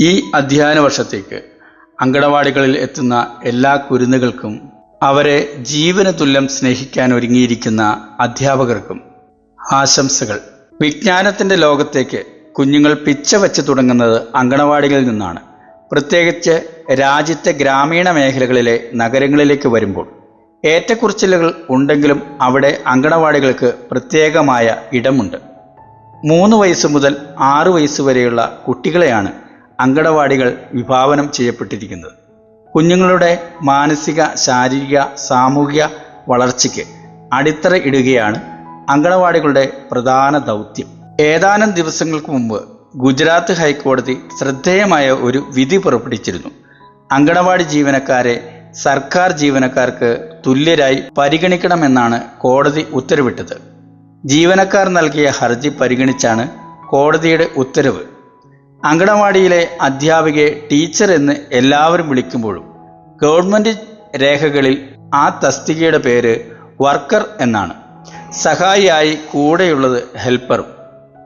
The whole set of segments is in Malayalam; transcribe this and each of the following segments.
ഈ അധ്യയന വർഷത്തേക്ക് അങ്കണവാടികളിൽ എത്തുന്ന എല്ലാ കുരുന്നുകൾക്കും അവരെ ജീവന തുല്യം സ്നേഹിക്കാൻ ഒരുങ്ങിയിരിക്കുന്ന അധ്യാപകർക്കും ആശംസകൾ. വിജ്ഞാനത്തിന്റെ ലോകത്തേക്ക് കുഞ്ഞുങ്ങൾ പിച്ച വച്ച് തുടങ്ങുന്നത് അങ്കണവാടികളിൽ നിന്നാണ്. പ്രത്യേകിച്ച് രാജ്യത്തെ ഗ്രാമീണ മേഖലകളിലെ നഗരങ്ങളിലേക്ക് വരുമ്പോൾ ഏറ്റക്കുറിച്ചിലുകൾ ഉണ്ടെങ്കിലും അവിടെ അങ്കണവാടികൾക്ക് പ്രത്യേകമായ ഇടമുണ്ട്. മൂന്ന് വയസ്സ് മുതൽ ആറ് വയസ്സ് വരെയുള്ള കുട്ടികളെയാണ് അങ്കണവാടികൾ വിഭാവനം ചെയ്യപ്പെട്ടിരിക്കുന്നത്. കുഞ്ഞുങ്ങളുടെ മാനസിക ശാരീരിക സാമൂഹിക വളർച്ചയ്ക്ക് അടിത്തറ ഇടുകയാണ് അങ്കണവാടികളുടെ പ്രധാന ദൗത്യം. ഏതാനും ദിവസങ്ങൾക്ക് മുമ്പ് ഗുജറാത്ത് ഹൈക്കോടതി ശ്രദ്ധേയമായ ഒരു വിധി പുറപ്പെടുവിച്ചിരുന്നു. അങ്കണവാടി ജീവനക്കാരെ സർക്കാർ ജീവനക്കാർക്ക് തുല്യരായി പരിഗണിക്കണമെന്നാണ് കോടതി ഉത്തരവിട്ടത്. ജീവനക്കാർ നൽകിയ ഹർജി പരിഗണിച്ചാണ് കോടതിയുടെ ഉത്തരവ് അങ്കണവാടിയിലെ അധ്യാപികയെ ടീച്ചർ എന്ന് എല്ലാവരും വിളിക്കുമ്പോഴും ഗവൺമെന്റ് രേഖകളിൽ ആ തസ്തികയുടെ പേര് വർക്കർ എന്നാണ്. സഹായിയായി കൂടെയുള്ളത് ഹെൽപ്പറും.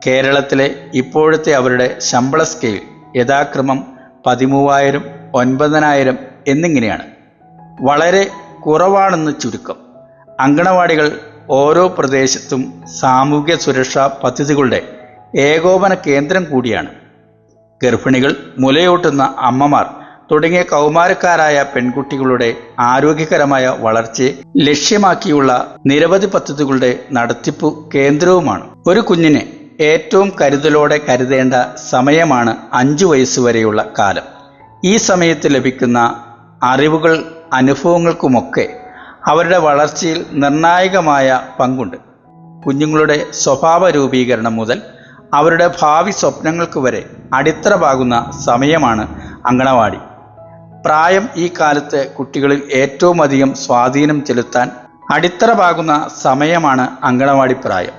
കേരളത്തിലെ ഇപ്പോഴത്തെ അവരുടെ ശമ്പള സ്കെയിൽ യഥാക്രമം പതിമൂവായിരം ഒൻപതിനായിരം എന്നിങ്ങനെയാണ്. വളരെ കുറവാണെന്ന് ചുരുക്കം. അങ്കണവാടികൾ ഓരോ പ്രദേശത്തും സാമൂഹ്യ സുരക്ഷാ പദ്ധതികളുടെ ഏകോപന കേന്ദ്രം കൂടിയാണ്. ഗർഭിണികൾ മുലയൂട്ടുന്ന അമ്മമാർ തുടങ്ങിയ കൗമാരക്കാരായ പെൺകുട്ടികളുടെ ആരോഗ്യകരമായ വളർച്ചയെ ലക്ഷ്യമാക്കിയുള്ള നിരവധി പദ്ധതികളുടെ നടത്തിപ്പു കേന്ദ്രവുമാണ്. ഒരു കുഞ്ഞിനെ ഏറ്റവും കരുതലോടെ കരുതേണ്ട സമയമാണ് അഞ്ചു വയസ്സുവരെയുള്ള കാലം. ഈ സമയത്ത് ലഭിക്കുന്ന അറിവുകൾ അനുഭവങ്ങൾക്കുമൊക്കെ അവരുടെ വളർച്ചയിൽ നിർണായകമായ പങ്കുണ്ട്. കുഞ്ഞുങ്ങളുടെ സ്വഭാവ രൂപീകരണം മുതൽ അവരുടെ ഭാവി സ്വപ്നങ്ങൾക്ക് വരെ അടിത്തറ പാകുന്ന സമയമാണ് അങ്കണവാടി. പ്രായം ഈ കാലത്ത് കുട്ടികളിൽ ഏറ്റവും അധികം സ്വാധീനം ചെലുത്താൻ അടിത്തറ പാകുന്ന സമയമാണ് അങ്കണവാടി പ്രായം.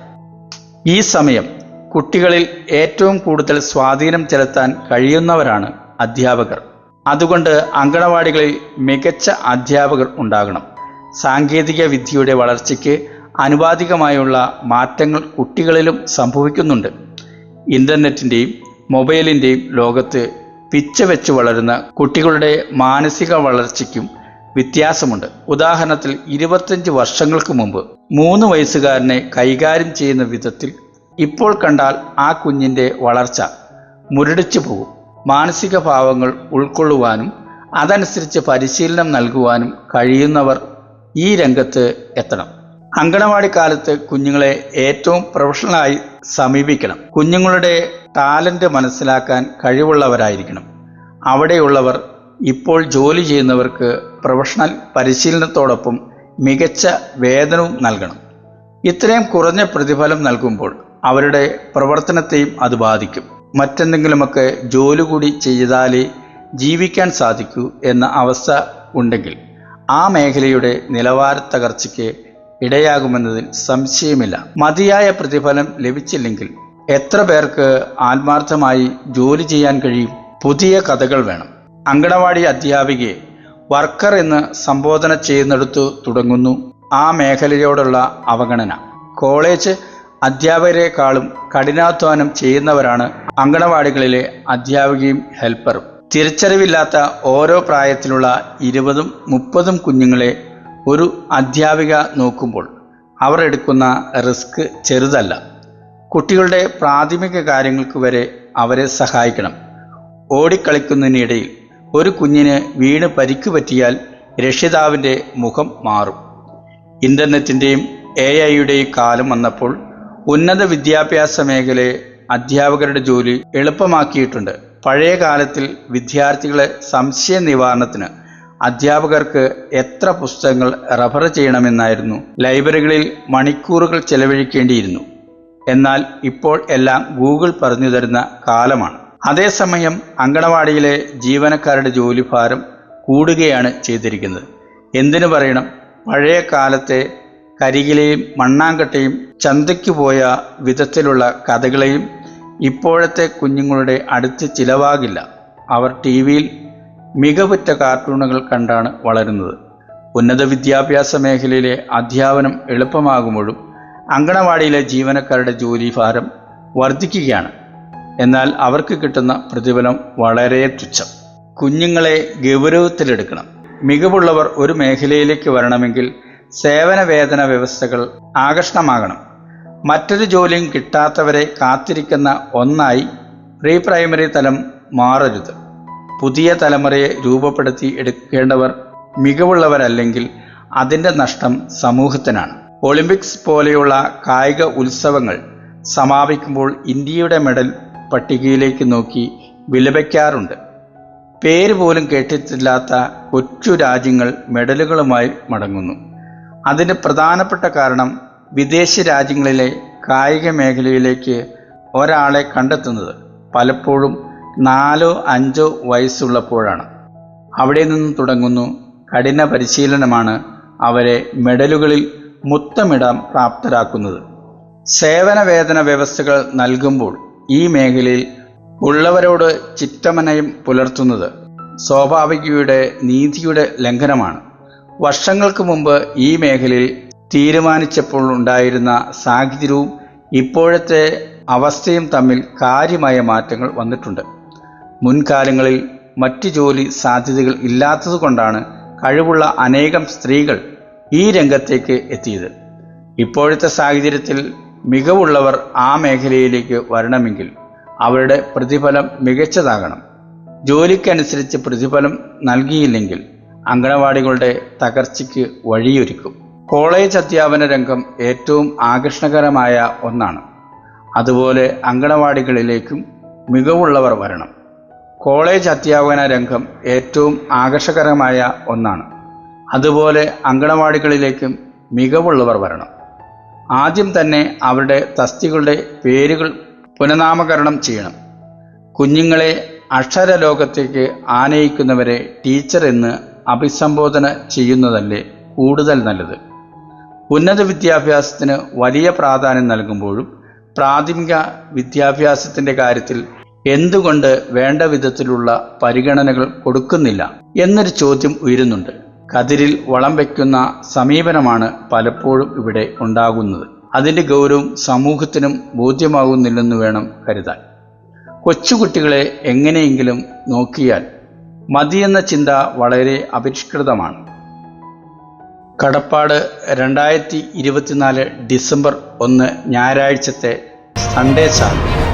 ഈ സമയം കുട്ടികളിൽ ഏറ്റവും കൂടുതൽ സ്വാധീനം ചെലുത്താൻ കഴിയുന്നവരാണ് അധ്യാപകർ. അതുകൊണ്ട് അങ്കണവാടികളിൽ മികച്ച അധ്യാപകർ ഉണ്ടാകണം. സാങ്കേതിക വിദ്യയുടെ വളർച്ചയ്ക്ക് അനുവാദികമായുള്ള മാറ്റങ്ങൾ കുട്ടികളിലും സംഭവിക്കുന്നുണ്ട്. ഇന്റർനെറ്റിന്റെയും മൊബൈലിന്റെയും ലോകത്ത് പിച്ച വെച്ച് വളരുന്ന കുട്ടികളുടെ മാനസിക വളർച്ചയ്ക്കും വ്യത്യാസമുണ്ട്. ഉദാഹരണത്തിൽ ഇരുപത്തഞ്ച് വർഷങ്ങൾക്ക് മുമ്പ് മൂന്ന് വയസ്സുകാരനെ കൈകാര്യം ചെയ്യുന്ന വിധത്തിൽ ഇപ്പോൾ കണ്ടാൽ ആ കുഞ്ഞിന്റെ വളർച്ച മുരടിച്ചു പോകും. മാനസിക ഭാവങ്ങൾ ഉൾക്കൊള്ളുവാനും അതനുസരിച്ച് പരിശീലനം നൽകുവാനും കഴിയുന്നവർ ഈ രംഗത്ത് എത്തണം. അങ്കണവാടി കാലത്ത് കുഞ്ഞുങ്ങളെ ഏറ്റവും പ്രൊഫഷണലായി സമീപിക്കണം. കുഞ്ഞുങ്ങളുടെ ടാലന്റ് മനസ്സിലാക്കാൻ കഴിവുള്ളവരായിരിക്കണം. അവിടെയുള്ളവർ ഇപ്പോൾ ജോലി ചെയ്യുന്നവർക്ക് പ്രൊഫഷണൽ പരിശീലനത്തോടൊപ്പം മികച്ച വേതനവും നൽകണം. ഇത്രയും കുറഞ്ഞ പ്രതിഫലം നൽകുമ്പോൾ അവരുടെ പ്രവർത്തനത്തെയും അത് ബാധിക്കും. മറ്റെന്തെങ്കിലുമൊക്കെ ജോലി കൂടി ചെയ്താലേ ജീവിക്കാൻ സാധിക്കൂ എന്ന അവസ്ഥ ഉണ്ടെങ്കിൽ ആ മേഖലയുടെ നിലവാര തകർച്ചയ്ക്ക് ഇടയാകുമെന്നതിൽ സംശയമില്ല. മതിയായ പ്രതിഫലം ലഭിച്ചില്ലെങ്കിൽ എത്ര പേർക്ക് ആത്മാർത്ഥമായി ജോലി ചെയ്യാൻ കഴിയും? പുതിയ കഥകൾ വേണം. അങ്കണവാടി അധ്യാപികയെ വർക്കർ എന്ന് സംബോധന ചെയ്യുന്നിടത്തു തുടങ്ങുന്നു ആ മേഖലയോടുള്ള അവഗണന. കോളേജ് അധ്യാപകരെക്കാളും കഠിനാധ്വാനം ചെയ്യുന്നവരാണ് അങ്കണവാടികളിലെ അധ്യാപികയും ഹെൽപ്പറും. തിരിച്ചറിവില്ലാത്ത ഓരോ പ്രായത്തിലുള്ള ഇരുപതും മുപ്പതും കുഞ്ഞുങ്ങളെ ഒരു അധ്യാപിക നോക്കുമ്പോൾ അവർ എടുക്കുന്ന റിസ്ക് ചെറുതല്ല. കുട്ടികളുടെ പ്രാഥമിക കാര്യങ്ങൾക്ക് വരെ അവരെ സഹായിക്കണം. ഓടിക്കളിക്കുന്നതിനിടയിൽ ഒരു കുഞ്ഞിന് വീണ് പരിക്ക് പറ്റിയാൽ രക്ഷിതാവിന്റെ മുഖം മാറും. ഇന്റർനെറ്റിന്റെയും എ ഐയുടെയും കാലം വന്നപ്പോൾ ഉന്നത വിദ്യാഭ്യാസ മേഖലയെ അധ്യാപകരുടെ ജോലി എളുപ്പമാക്കിയിട്ടുണ്ട്. പഴയ കാലത്തിൽ വിദ്യാർത്ഥികളെ സംശയ നിവാരണത്തിന് അധ്യാപകർക്ക് എത്ര പുസ്തകങ്ങൾ റഫർ ചെയ്യണമെന്നായിരുന്നു. ലൈബ്രറികളിൽ മണിക്കൂറുകൾ ചെലവഴിക്കേണ്ടിയിരുന്നു. എന്നാൽ ഇപ്പോൾ എല്ലാം ഗൂഗിൾ പറഞ്ഞു തരുന്ന കാലമാണ്. അതേസമയം അങ്കണവാടിയിലെ ജീവനക്കാരുടെ ജോലിഭാരം കൂടുകയാണ് ചെയ്തിരിക്കുന്നത്. എന്തിനു പറയണം? പഴയ കാലത്തെ കരികിലെയും മണ്ണാങ്കട്ടയും ചന്തയ്ക്ക് പോയ വിധത്തിലുള്ള കഥകളെയും ഇപ്പോഴത്തെ കുഞ്ഞുങ്ങളുടെ അടുത്ത് ചിലവാകില്ല. അവർ ടി വിയിൽ മികവുറ്റ കാർട്ടൂണുകൾ കണ്ടാണ് വളരുന്നത്. ഉന്നത വിദ്യാഭ്യാസ മേഖലയിലെ അധ്യാപനം എളുപ്പമാകുമ്പോഴും അങ്കണവാടിയിലെ ജീവനക്കാരുടെ ജോലി ഭാരം വർദ്ധിക്കുകയാണ്. എന്നാൽ അവർക്ക് കിട്ടുന്ന പ്രതിഫലം വളരെ തുച്ഛം. കുഞ്ഞുങ്ങളെ ഗൗരവത്തിലെടുക്കണം. മികവുള്ളവർ ഒരു മേഖലയിലേക്ക് വരണമെങ്കിൽ സേവന വേതന വ്യവസ്ഥകൾ ആകർഷണമാകണം. മറ്റൊരു ജോലിയും കിട്ടാത്തവരെ കാത്തിരിക്കുന്ന ഒന്നായി പ്രീ പ്രൈമറി തലം മാറരുത്. പുതിയ തലമുറയെ രൂപപ്പെടുത്തി എടുക്കേണ്ടവർ മികവുള്ളവരല്ലെങ്കിൽ അതിന്റെ നഷ്ടം സമൂഹത്തിനാണ്. ഒളിമ്പിക്സ് പോലെയുള്ള കായിക ഉത്സവങ്ങൾ സമാപിക്കുമ്പോൾ ഇന്ത്യയുടെ മെഡൽ പട്ടികയിലേക്ക് നോക്കി വിലപിക്കാറുണ്ട്. പേര് പോലും കേട്ടിട്ടില്ലാത്ത കൊച്ചു രാജ്യങ്ങൾ മെഡലുകളുമായി മടങ്ങുന്നു. അതിന് പ്രധാനപ്പെട്ട കാരണം വിദേശ രാജ്യങ്ങളിലെ കായിക മേഖലയിലേക്ക് ഒരാളെ കണ്ടെത്തുന്നത് പലപ്പോഴും നാലോ അഞ്ചോ വയസ്സുള്ളപ്പോഴാണ്. അവിടെ നിന്ന് തുടങ്ങുന്നു കഠിന പരിശീലനമാണ് അവരെ മെഡലുകളിൽ മുത്തമിടാം പ്രാപ്തരാക്കുന്നത്. സേവന വേതന വ്യവസ്ഥകൾ നൽകുമ്പോൾ ഈ മേഖലയിൽ ഉള്ളവരോട് ചിറ്റമനയം പുലർത്തുന്നത് സ്വാഭാവികയുടെ നീതിയുടെ ലംഘനമാണ്. വർഷങ്ങൾക്ക് മുമ്പ് ഈ മേഖലയിൽ തീരുമാനിച്ചപ്പോൾ ഉണ്ടായിരുന്ന സാഹചര്യവും ഇപ്പോഴത്തെ അവസ്ഥയും തമ്മിൽ കാര്യമായ മാറ്റങ്ങൾ വന്നിട്ടുണ്ട്. മുൻകാലങ്ങളിൽ മറ്റു ജോലി സാധ്യതകൾ ഇല്ലാത്തതുകൊണ്ടാണ് കഴിവുള്ള അനേകം സ്ത്രീകൾ ഈ രംഗത്തേക്ക് എത്തിയത്. ഇപ്പോഴത്തെ സാഹചര്യത്തിൽ മികവുള്ളവർ ആ മേഖലയിലേക്ക് വരണമെങ്കിൽ അവരുടെ പ്രതിഫലം മികച്ചതാകണം. ജോലിക്കനുസരിച്ച് പ്രതിഫലം നൽകിയില്ലെങ്കിൽ അങ്കണവാടികളുടെ തകർച്ചയ്ക്ക് വഴിയൊരുക്കും. കോളേജ് അധ്യാപന രംഗം ഏറ്റവും ആകർഷണകരമായ ഒന്നാണ്. അതുപോലെ അങ്കണവാടികളിലേക്കും മികവുള്ളവർ വരണം. കോളേജ് അധ്യാപന രംഗം ഏറ്റവും ആകർഷകരമായ ഒന്നാണ്. അതുപോലെ അങ്കണവാടികളിലേക്കും മികവുള്ളവർ വരണം. ആദ്യം തന്നെ അവരുടെ തസ്തികളുടെ പേരുകൾ പുനഃനാമകരണം ചെയ്യണം. കുഞ്ഞുങ്ങളെ അക്ഷരലോകത്തേക്ക് ആനയിക്കുന്നവരെ ടീച്ചർ എന്ന് അഭിസംബോധന ചെയ്യുന്നതല്ലേ കൂടുതൽ നല്ലത്. ഉന്നത വിദ്യാഭ്യാസത്തിന് വലിയ പ്രാധാന്യം നൽകുമ്പോഴും പ്രാഥമിക വിദ്യാഭ്യാസത്തിന്റെ കാര്യത്തിൽ എന്തുകൊണ്ട് വേണ്ട വിധത്തിലുള്ള പരിഗണനകൾ കൊടുക്കുന്നില്ല എന്നൊരു ചോദ്യം ഉയരുന്നുണ്ട്. കതിരിൽ വളം വയ്ക്കുന്ന സമീപനമാണ് പലപ്പോഴും ഇവിടെ ഉണ്ടാകുന്നത്. അതിന്റെ ഗൗരവം സമൂഹത്തിനും ബോധ്യമാകുന്നില്ലെന്ന് വേണം കരുതാൻ. കൊച്ചുകുട്ടികളെ എങ്ങനെയെങ്കിലും നോക്കിയാൽ മതിയെന്ന ചിന്ത വളരെ അപരിഷ്കൃതമാണ്. കടപ്പാട് രണ്ടായിരത്തി ഇരുപത്തിനാല് ഡിസംബർ ഒന്ന് ഞായറാഴ്ചത്തെ സൺഡേ ചാനൽ